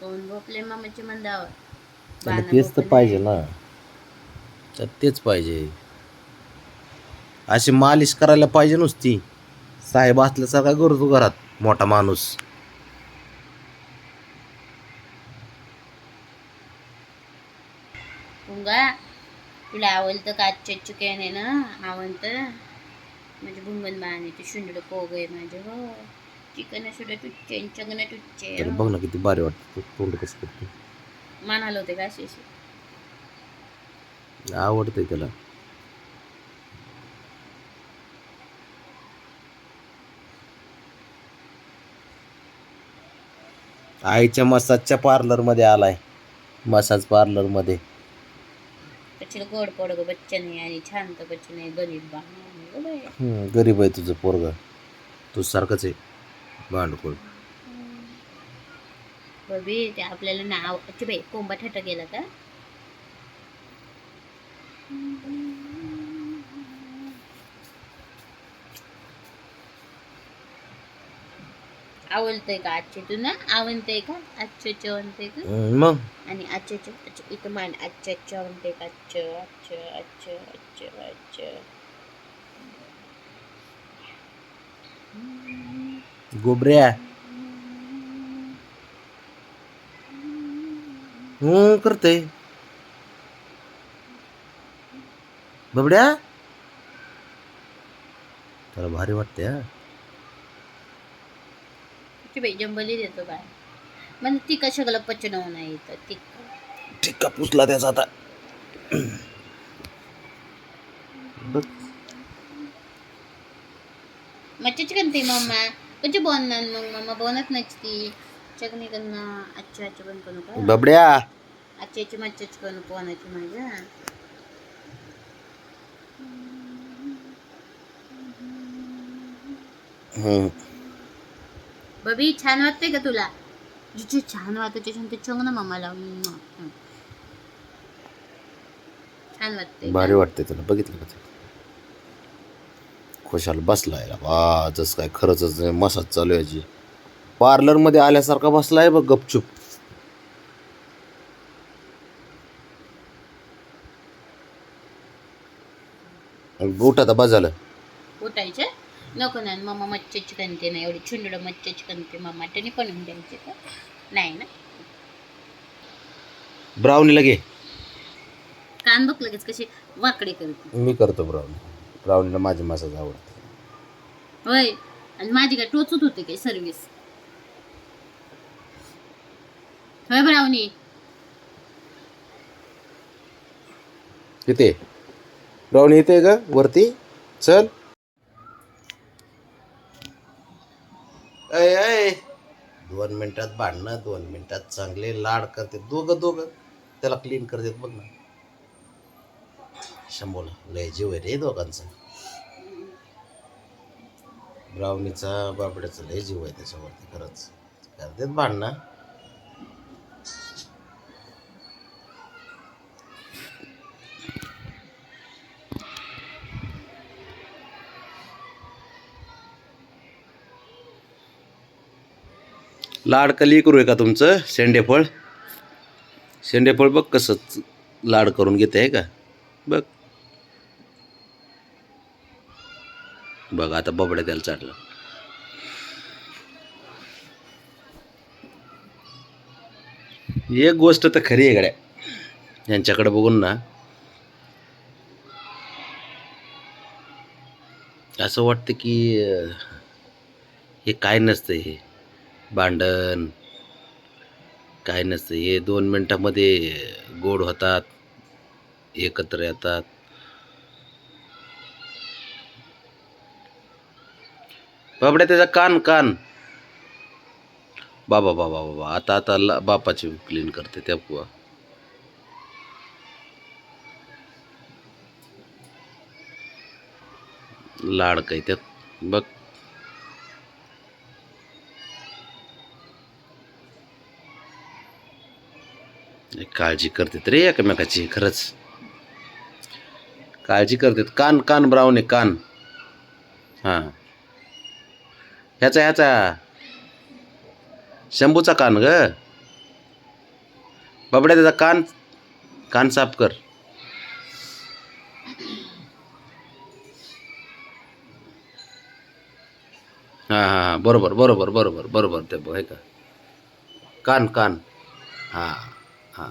कोण भोपले मामाच्या मंदावर? त्याला बाणं तेच तर. पाहिजे ना. तर तेच पाहिजे. अशी मालिश करायला पाहिजे नुसती. साहेब असल्यासारखा करतो घरात मोठा माणूस. भुंगा तुला आवडतं का आजच्या चिकन आहे ना आवडतं. म्हणजे भुंगन बाणे ते शुंड पोग आहे माझे हो. चिकन सुद्धा तुच्चे चगन तुच्चे त्याला बघ ना किती भारी वाटतं तोंड कसं करतो. मानाला होते का अशी अशी? आवडतंय त्याला. आईच्या मसाजच्या पार्लरमध्ये आलाय. मसाज पार्लरमध्ये. त्याच्याला गोड पोड ग बच्चन आणि छान तर बच्चन आहे गरीब बा. गरीब आहे तुझं पोरग. तू सारखंच आहे. भांडकोळ बबी ते आपल्याला नाव अच्छा बाई कोंबा ठटा गेला का? आवडतंय का आजचे तू ना आवडतंय का? आजचे जेवणते का? मग? आणि आजचे अच्छा इथं मान आजच्या जेवणते का? आजचं आजचं आजचं आजचं आजचं. गोबऱ्या हम्म करते बबड्या त्याला भारी वाटते हा ती बाई जंबली देतो बाय म्हणजे ती कशाला पचनव नाही येतं ती टिक्का पुसला त्याचा आता बघ मच्छीच करते मम्मा कशी बोलणार मग मम्मा बोलत नसती चकनी करणं अच्छा अच्छा पण करू का बबड्या आजची आजची मच्छीच करू पोहण्याची माझ्या हम्म. बबी छान वाटते का तुला जिथे छान वाटतं त्याच्या ते चंग ना. हं. छान वाटते भारी वाटते तुला बघितलं का ते खुशाल बसलाय बा जस काय खरंच मसाज चालू आहे याची पार्लरमध्ये आल्यासारखा बसलाय बघ गपचूप. बूट आता बस झालं. उठायचे? नको ना मम्मा मच्छीची कणते ना एवढी छुंडड मच्छीची कणते मम्मा त्याने पण द्यायचे का नाही ना. ब्राउनीला घे. कान बघ लगेच कशी वाकडे करते. मी करतो ब्राउनी ब्राउनीला माझी मसाज आवडते. होय. आणि माझी काय टोचत होते काय सर्विस होय ब्राऊनी इथे. ब्राउनी येते का? वरती? चल. अय अय दोन मिनिटात भांडणं दोन मिनिटात चांगले लाड करते. दोघं दोघं. त्याला क्लीन करतात बघ ना. शंभोला. लय जीव आहे रे दोघांचा. ब्रावणीचा बापड्याचा लय जीव आहे त्याच्यावरती खरंच. करतात भांडणं. लाडकली करू आहे का तुमचं? शेंडेफळ? शेंडेफळ बघ कसं लाड करून घेते आहे का? बघ. बघ आता बबड्या त्याला चाटलं एक गोष्ट तर खरी आहे गड्या. यांच्याकडे बघून ना असं वाटतं की हे काय नसतं हे? भांडण काय नसतं हे दोन मिनटामध्ये गोड होतात एकत्र येतात. बाबड्या त्याचा कान कान. बाबा बाबा बाबा आता आता ला- बापाची क्लीन करते त्या पुवा लाड काही त्यात? बघ. काळजी करतात रे एकमेकाची खरंच. काळजी करतात. कान कान ब्राऊन आहे कान. हां. ह्याचा ह्याचा. शंभूचा कान ग. बाबड्या त्याचा कान कान साफ कर. हां हां हां. बरोबर बरोबर बरोबर बरोबर ते बघ, का. कान कान. हां हां.